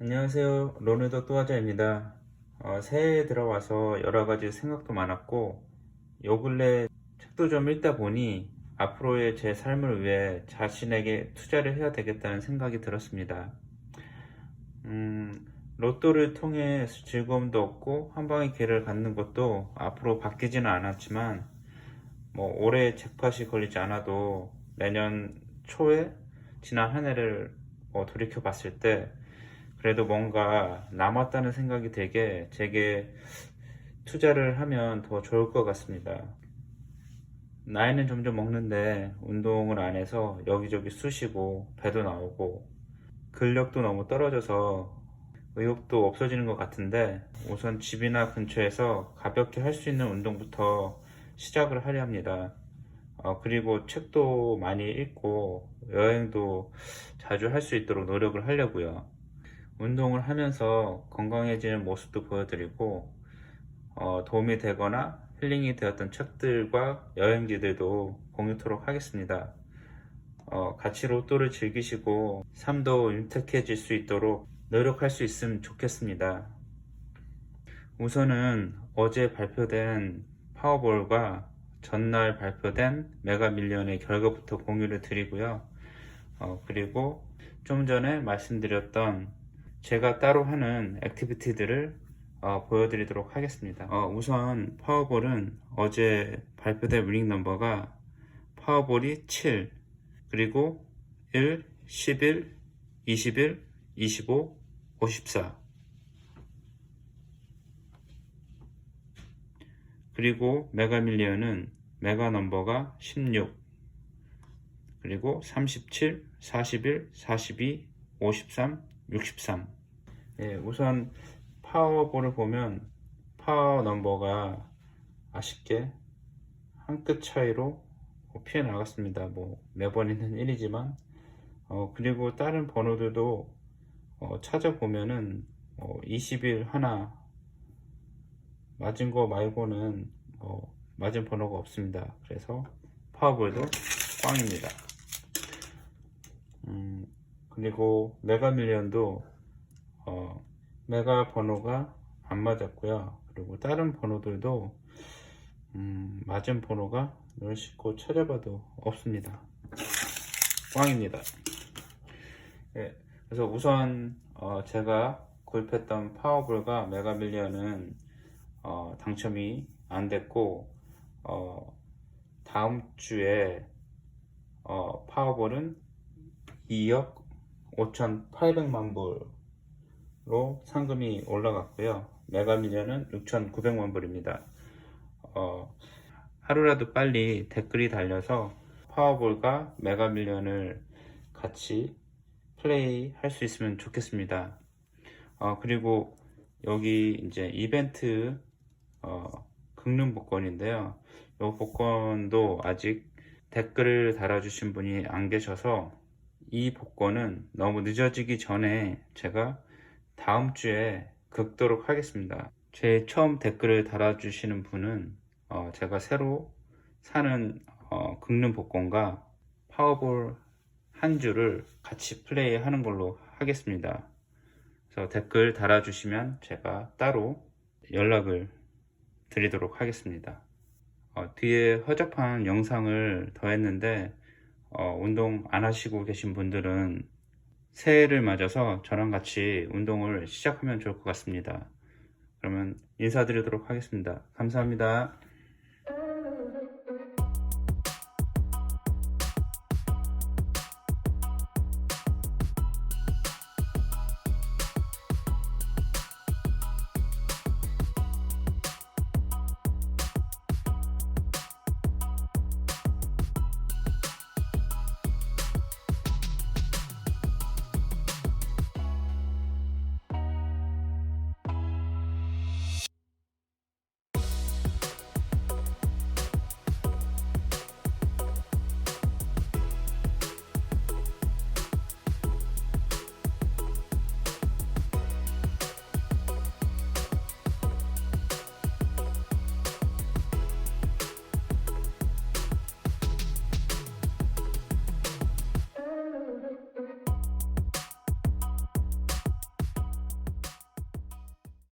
안녕하세요. 로네더 또하자입니다. 어, 새해에 들어와서 여러 가지 생각도 많았고, 요 근래 책도 좀 읽다 보니 앞으로의 제 삶을 위해 자신에게 투자를 해야 되겠다는 생각이 들었습니다. 음, 로또를 통해 즐거움도 얻고 한 방의 기회를 갖는 것도 앞으로 바뀌지는 않았지만, 뭐 올해 잭팟이 걸리지 않아도 내년 초에 지난 한 해를 뭐 돌이켜 봤을 때 그래도 뭔가 남았다는 생각이 되게 제게 투자를 하면 더 좋을 것 같습니다. 나이는 점점 먹는데 운동을 안 해서 여기저기 쑤시고 배도 나오고 근력도 너무 떨어져서 의욕도 없어지는 것 같은데 우선 집이나 근처에서 가볍게 할 수 있는 운동부터 시작을 하려 합니다. 어, 그리고 책도 많이 읽고 여행도 자주 할 수 있도록 노력을 하려고요. 운동을 하면서 건강해지는 모습도 보여드리고 어, 도움이 되거나 힐링이 되었던 책들과 여행지들도 공유토록 하겠습니다. 어, 같이 로또를 즐기시고 삶도 윤택해질 수 있도록 노력할 수 있으면 좋겠습니다. 우선은 어제 발표된 파워볼과 전날 발표된 메가밀리언의 결과부터 공유를 드리고요. 어, 그리고 좀 전에 말씀드렸던 제가 따로 하는 액티비티들을 어, 보여드리도록 하겠습니다. 어, 우선 파워볼은 어제 발표된 위닝 넘버가 파워볼이 7, 그리고 1, 11, 21, 25, 54. 그리고 메가밀리언은 메가 넘버가 16, 그리고 37, 41, 42, 53, 63. 예, 우선 파워볼을 보면 파워 넘버가 아쉽게 한 끗 차이로 피해 나갔습니다. 뭐 매번 있는 일이지만 어, 그리고 다른 번호들도 어, 찾아보면은 어, 20일 하나 맞은 거 말고는 뭐 맞은 번호가 없습니다. 그래서 파워볼도 꽝입니다. 음, 그리고 메가 밀리언도 어, 메가 번호가 안 맞았고요. 그리고 다른 번호들도 음, 맞은 번호가 널 싣고 찾아봐도 없습니다. 꽝입니다. 예, 그래서 우선 어, 제가 구입했던 파워볼과 메가 밀리언은 어, 당첨이 안 됐고 어, 다음 주에 어, 파워볼은 2억 5,800만 불로 상금이 올라갔고요. 메가밀리언은 6,900만 불입니다. 어, 하루라도 빨리 댓글이 달려서 파워볼과 메가밀리언을 같이 플레이 할 수 있으면 좋겠습니다. 어, 그리고 여기 이제 이벤트 어, 긁는 복권인데요. 이 복권도 아직 댓글을 달아주신 분이 안 계셔서 이 복권은 너무 늦어지기 전에 제가 다음 주에 긁도록 하겠습니다. 제 처음 댓글을 달아주시는 분은 어, 제가 새로 사는 어, 긁는 복권과 파워볼 한 주를 같이 플레이 하는 걸로 하겠습니다. 그래서 댓글 달아주시면 제가 따로 연락을 드리도록 하겠습니다. 어, 뒤에 허접한 영상을 더했는데 어, 운동 안 하시고 계신 분들은 새해를 맞아서 저랑 같이 운동을 시작하면 좋을 것 같습니다. 그러면 인사드리도록 하겠습니다. 감사합니다.